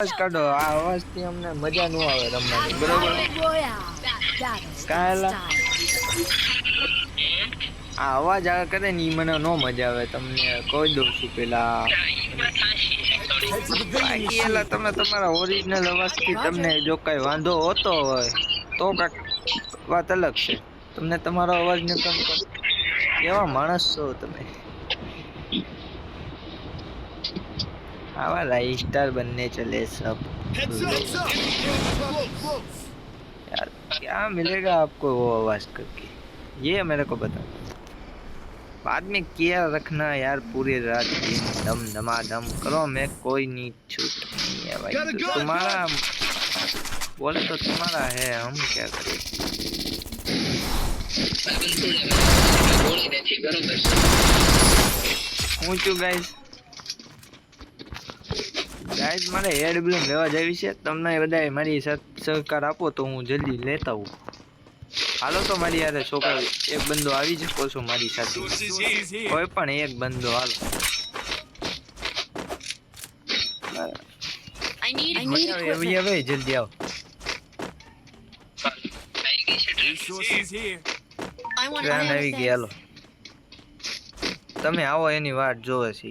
અવાજ કાઢો. આ અવાજથી અમને મજા નો આવે રમવાની. બરોબર? કાયલા. આ અવાજ આ કરે ને મને નો મજા આવે. તમને કહી દઉં છું પેલા. બાકી તમે તમારા ઓરિજિનલ અવાજથી તમને જો કઈ વાંધો હોતો હોય, તો કાક વાત અલગ છે. તમને તમારો અવાજ ને કમ કેવા માણસ છો તમે? આવા લાઈફ સ્ટાર बनने चले सब यार क्या मिलेगा आपको वो आवाज करके ये मेरे को बता बाद में क्या रखना यार पूरी रात दिन दम दमादम करो मैं कोई नहीं छूट नहीं है भाई तो तुम्हारा बोले तो तुम्हारा है हम क्या करें હું છું ગાઈસ ગાઈસ મારે હેડ બ્લેમ લેવા જવી છે. તમને બધાએ મારી સાથ સહકાર આપો તો હું જલ્દી લેતા આવું. હાલો તો મારી યારે છોકરા એક બંદો આવી શકો છો મારી સાથે. કોઈ પણ એક બંદો હાલો. હવે જલ્દી આવો. આવી ગયા હાલો. તમે આવો એની વાટ જોવે છે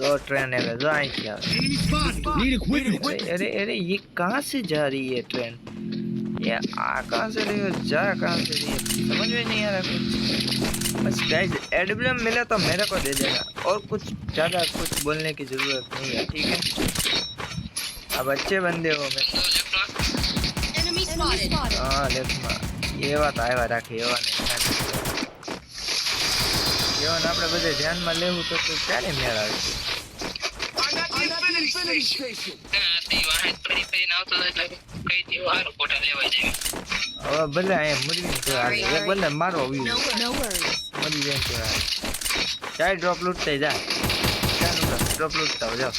ઈ. जो ट्रेन है जो आई क्या अरे अरे अरे ये कहाँ से जा रही है ट्रेन ये आ कहाँ से रही है जा कहाँ से रही है समझ में नहीं आ रहा कुछ बस गाइस एडब्ल्यूएम मिला तो मेरे को दे देना और कुछ ज़्यादा कुछ बोलने की ज़रूरत नहीं है ठीक है अब अच्छे बंदे हो मैं Enemy spotted. હા લેફ્ટમાં એવા તો આવ્યા રાખે એવા ને એવાને આપણે બધે ધ્યાનમાં લેવું તો તો ક્યારે મેળ આવે છે હવે ભલે અહીંયા મરી એક બંને મારો વ્યૂ. મરી જાય તો ડ્રોપ લૂટતા જા. ડ્રોપ લૂટતા જાઓ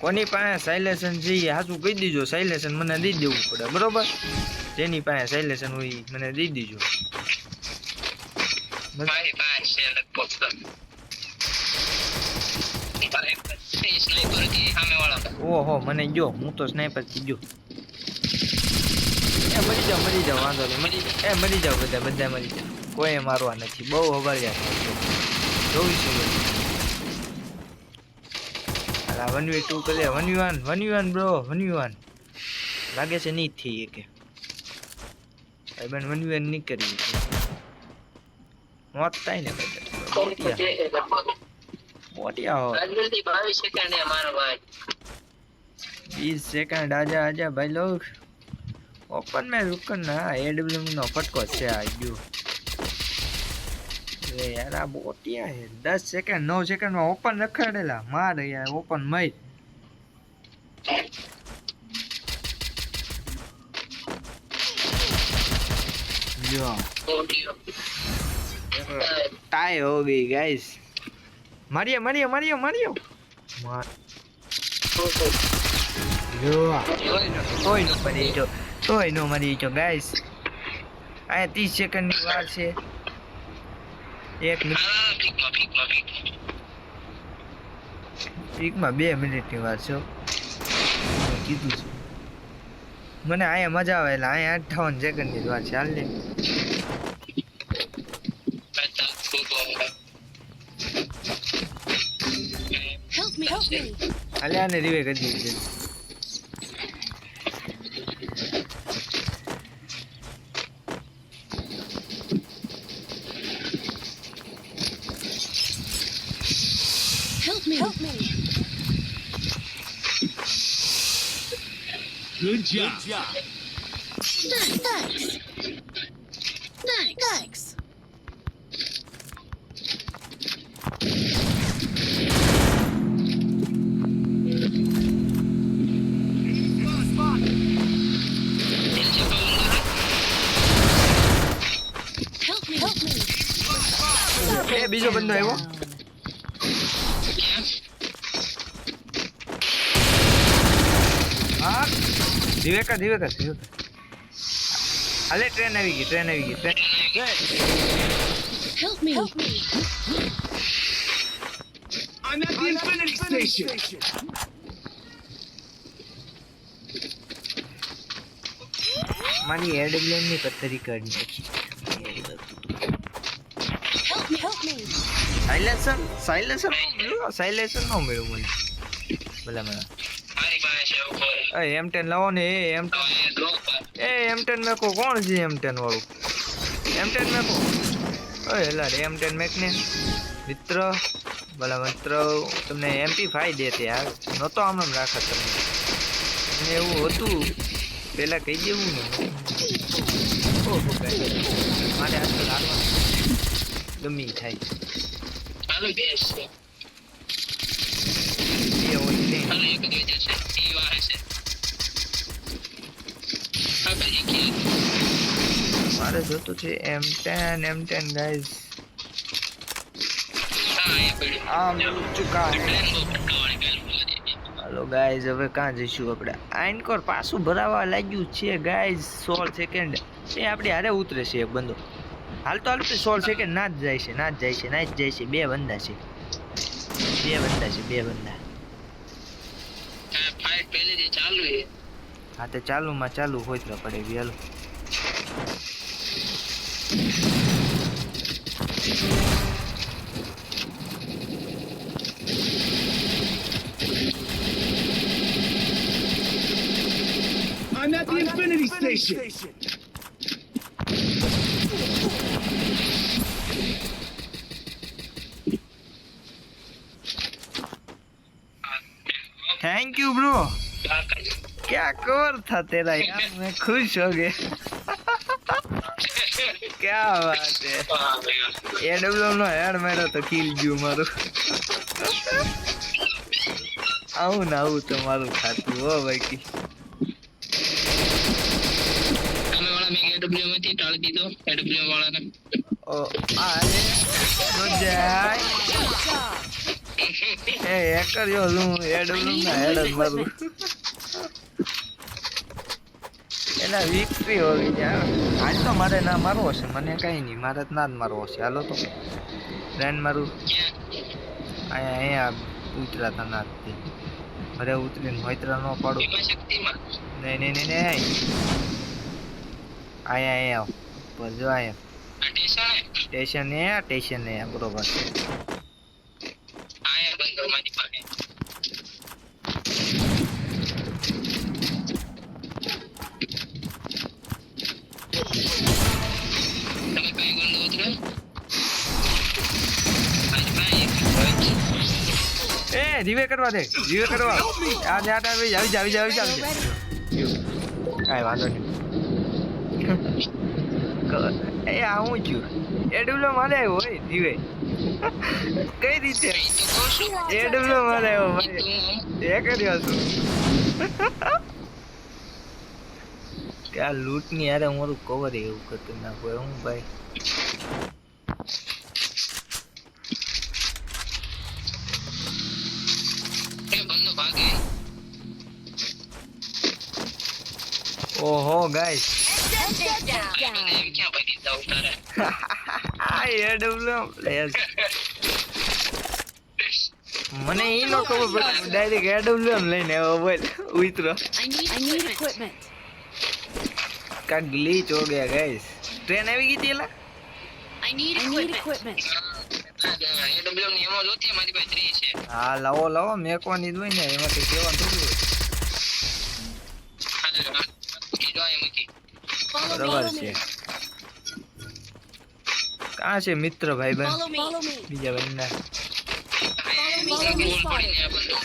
કોની પાસે સાયલેશન છે એ હાચું કહી દીજો સાયલેશન મને દઈ દેવું પડે બરોબર? જેની પાસે સાયલેશન હોય મને દઈ દીજો. ઓહો મને જો હું તો સ્નાઈપરથી જો. એ મરી જાવ મરી જાવ વાંધો નહીં મરી એ મરી જાવ બધા બધા મરી જાવ કોઈ મારવા નથી. બહુ હવારિયા જોઈશું વન વી ટુ કરી one V one one V one bro one V one લાગે છે નહીં થઈ કે ભાઈ બેન વન વી વન નહીં કરી મોત થાય ને મોટિયા. હો. વીસ સેકન્ડ આજા આજા ભાઈ લોક ઓપન મેં રૂકન ના એડબ્લ્યુ નો ફટકો છે આ ગયો અરે યાર બોટિયા હે દસ સેકન્ડ નવ સેકન્ડમાં ઓપન રખડેલા. મારે યાર ઓપન મય. જો ટાઈ હો ગઈ ગાઈસ મારિયો મારિયો મારિયો મારિયો. માર. જો કોઈ નો મરી જો કોઈ નો મરી જો ગાઈસ આ 30 સેકન્ડની વાર છે. એક મિનિટ. હા પીકમાં પીકમાં પીક એકમાં બે મિનિટની વાત છે કીધું છે. મને અહીંયા મજા આવે એટલે અહીંયા અઠાવન સેકન્ડની જ વાર છે. હાલ me, help આને રીવે કરી દીધી Good job. Thanks. Thanks. Thanks. Help me, help me. એ બીજો બંદો આવ્યો જીવેકા જીવેકા જીવેકા હાલે ટ્રેન આવી ગઈ ટ્રેન આવી ગઈ train. Help me. I'm at the Infinity Station. મારી એડબ્લ્યુએમની પથ્થરી કાઢી નાખી. સાયલેન્સર સાયલેન્સર સાયલેન્સર નો મળ્યું મને ભલા મને મારી પાસે છે ઉપર એ એમ ટેન લાવો ને એ એમ તો એ એમ ટેન મેકો કોણ છે એમ ટેન વાળું? એમ ટેન મેકો. ઓય એલા એમ ટેન મેક ને મિત્ર ભલા મિત્ર તમને એમપી ફાઈ દેતે યાર નહોતો આમ એમ રાખત તમને. એવું હતું પહેલાં કહી દેવું ને. ઓહો મારે આજકાલ ગમી થાય. ઈ થાય મારે જોતું છે M ten M ten guys guys હવે ક્યાં જઈશું આપણે? આઈનકોર પાછું ભરાવા લાગ્યું છે ગાઈઝ સોળ સેકન્ડ એ આપણે હારે ઉતરે છે એક બંદો. હાલ તો હાલ તો સોળ સેકન્ડ ના જ જાય છે, ના જ જાય છે, ના જ જાય છે, બે બંદા છે. બે બંદા છે, બે બંદા. ફાઇટ પહેલેથી ચાલુ છે. હા તે ચાલુમાં ચાલુ હોય તો પડે વહેલું I'm at the Infinity Station. Thank you, bro. क्या कवर था तेरा यार मैं खुश हो गया क्या बात है હા ભાઈ એડબ્લ્યુ નો હેડ માર્યો તો કિલ ગયું મારું આવું ને આવું તો મારું ખાતું હો બાકી તમે વાળા મેં AWM હતી ટાળી દીધો AWM વાળાને ઓ આરે તો જાય એ હેકર જો હું એડબ્લ્યુ ના હેડ જ મારું એના ફ્રી હોવી જાય આજ તો મારે ના મારવો છે મને કઈ નહીં મારે જ ના જ મારવો છે. હાલો તો. ફ્રેન્ડ મારું. અહીંયા અહીંયા ઉતરા તા ના જ. ઘરે ઉતરીને હોયતરા ન પાડું. નહીં નહીં નહીં નહીં અહીંયા અહીંયા પર જો અહીંયા સ્ટેશન એ? સ્ટેશન એ બરોબર. જ. કરવા દે રીવે કરવા. આ ને આટા આવી આવી જાવી જાવી જા, આવી જા, આવી જા. કાંઈ વાંધો નહીં. એ આ હું છું? એડબ્લ્યુ મારે હોય જીવે. કઈ રીતે? એડબ્લ્યુ મારે ભાઈ એ કર્યો છું આ લૂંટની યારે મારું કવર એવું કરતું ના હોય હું ભાઈ. ઓહો ગાઈસ એમ ક્યાં પડી આ પ્લેયર મને ઈ નો ખબર પડી ડાયરેક્ટ એડબ્લ્યુએમ લઈને આવ્યો બોલ ઉતરો. કા ગ્લીચ હો ગયા ગાઈસ ટ્રેન આવી ગઈ હતી એલા? હા લાવો લાવો મેકવાની જ હોય ને એમાંથી કેવા બરાબર Follow છે me. કાં છે મિત્ર ભાઈ બહેન Follow me. Follow me. બીજા બંને આ એ બીજા ગોળ પડીને આ બંધો.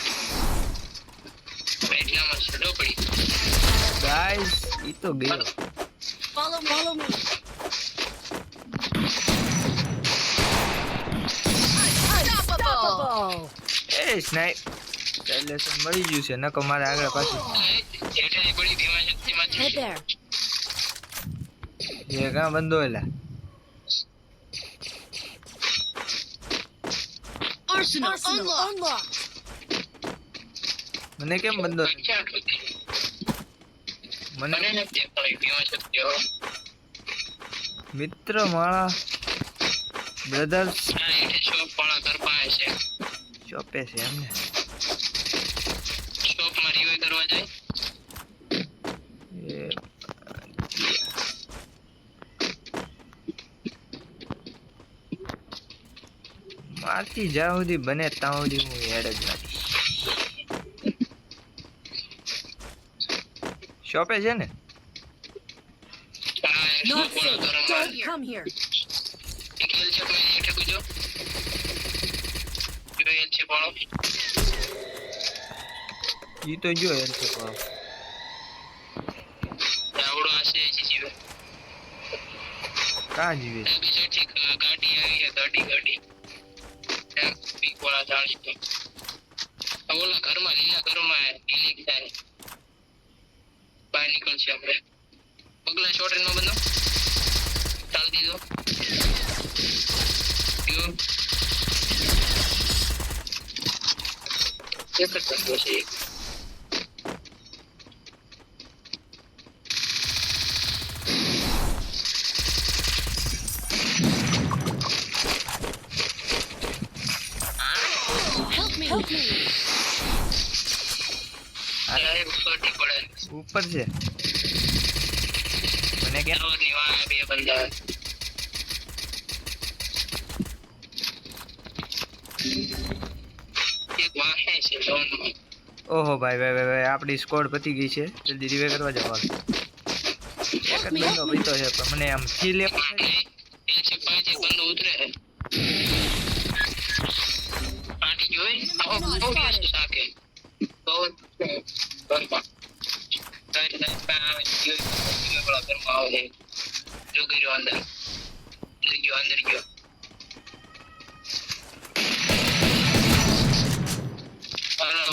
એટલામાં છડો પડી ગાઈસ ઈ તો ગયો Follow me. Follow me. Unstoppable. એ સ્નાઈપ સાયલેન્સર મળી ગયું છે નકો મારે આગળ પાછું એ કાં બંધો એલા. મને કેમ બંધો મને મિત્ર માળા બ્રધર્સ ચોપે છે એમને શોપમાં રિવાઈ કરવા જાય એ મારથી જ્યાં સુધી બને ત્યાં સુધી હું હેડ જ નાખી શોપે છે ને? હેલ હેલ ઈ તો જો હેડ છે પણ. આવડો આશે જીવે કા જીવે બીજા ઠીક ગાડી આવી છે? ગાડી ગાડી વાળા ઝાડ તો ઓલા ઘરમાં લીલા ઘરમાં લીલી થાય. બહાર નીકળશે આપણે. પગલા શોર્ટ રેન્જમાં બંધો ચાલ દીધો. એક જ સંતોષ એક. ઉપર છે. મને કે બે બંદા. ઓહો ભાઈ ભાઈ ભાઈ આપણી સ્કોડ પતી ગઈ છે. જલ્દી રિવે કરવા જવા એક જ બંદો બીતો છે પણ મને આમ એમ એ છે પાંચ એક બંદો ઉતરે છે.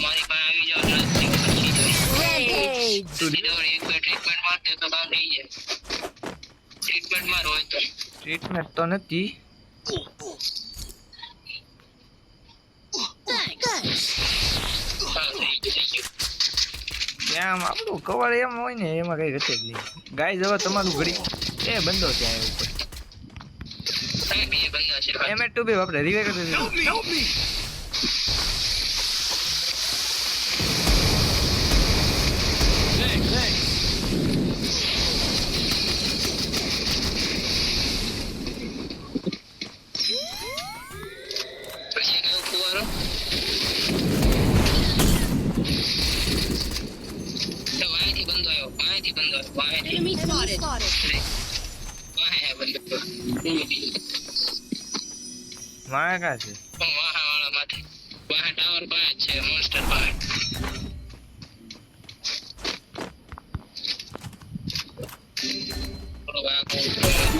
મારી પાસે આવી પછી સીધો એક બે ટ્રીટમેન્ટ માટે તો કામ થઈ જાય ટ્રીટમેન્ટમાં તો. ટ્રીટમેન્ટ તો નથી. ત્યાં આપણું કવર એમ હોય ને એમાં કઈ ઘટે જ નહીં. ગાય જવા તમારું ઘડી એ બંધો ત્યાં ઉપર. સાહેબ બે એમ ટુ બી વાપરે રિવે કરી Help me! Help me! પછી એક એવો ફુવારો તો વાંહેથી બંધો આવ્યો વાંહેથી બંધો આવ્યો વાંહેથી Enemy spotted. વાંહે હે બંધો કા છે વાહા વાળા વાહા ટાવર પાસે છે મોન્સ્ટર પાસે.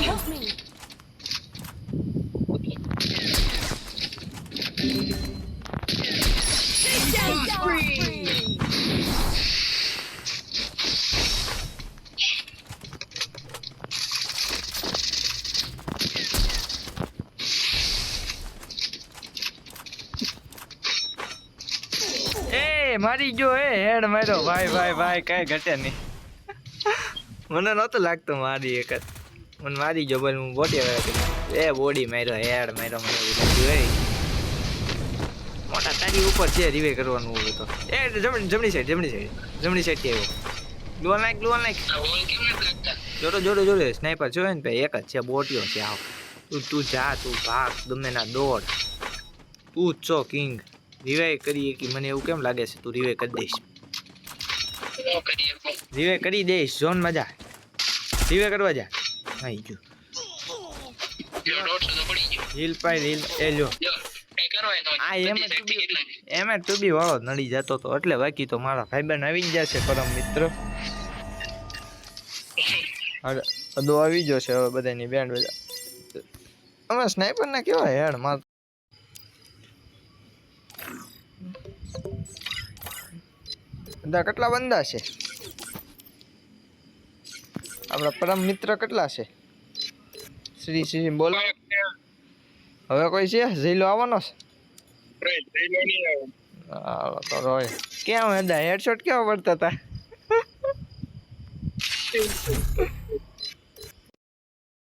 Help me. એ મારી ગયો એ હેડ માર્યો. ભાઈ ભાઈ ભાઈ, કઈ ઘટે નહીં. મને નહોતું લાગતું મારી એક જ. મને મારી ગયો, બોલ, હું બોડી એ બોડી માર્યો, હેડ માર્યો, મને મોટા તારી ઉપર છે રિવે કરવાનું હોય તો. એ જમણી જમણી સાઈડ જમણી સાઈડ જમણી સાઈડથી આવ્યો. ગ્લોન નાખ ગ્લોન નાખ જોડો જોડો જોડો સ્નાઈપર જોયો ને ભાઈ, એક જ છે, બોટીઓ છે, આવ. તું તું જા, તું ભાગ, ગમે ના દોડ. તું જ છો કિંગ રિવાઈ કરીએ કે મને એવું કેમ લાગે છે? તું રિવાય કરી દઈશ. ન રિવે કરી દઈશ ઝોનમાં જા રિવે કરવા જા. ગયો જો. હિલ પાઈ હિલ એ જો આ એમ એમ તું ટુબી વાળો નડી જતો તો. એટલે બાકી તો મારા ભાઈબંધ આવી જશે, પરમ મિત્ર. અડો આવી છે હવે બધાની બેન્ડ બધા. અમે સ્નાઈપર ના કેવા હેડ માર બધા કેટલા બંદા છે? આપણા પરમ મિત્ર કેટલા છે? શ્રી શ્રી બોલો. હવે કોઈ છે? ઝીલો આવવાનો છે? હાલો, તો રોય. ક્યાં હતા હેડશોટ કેવા પડતા હતા?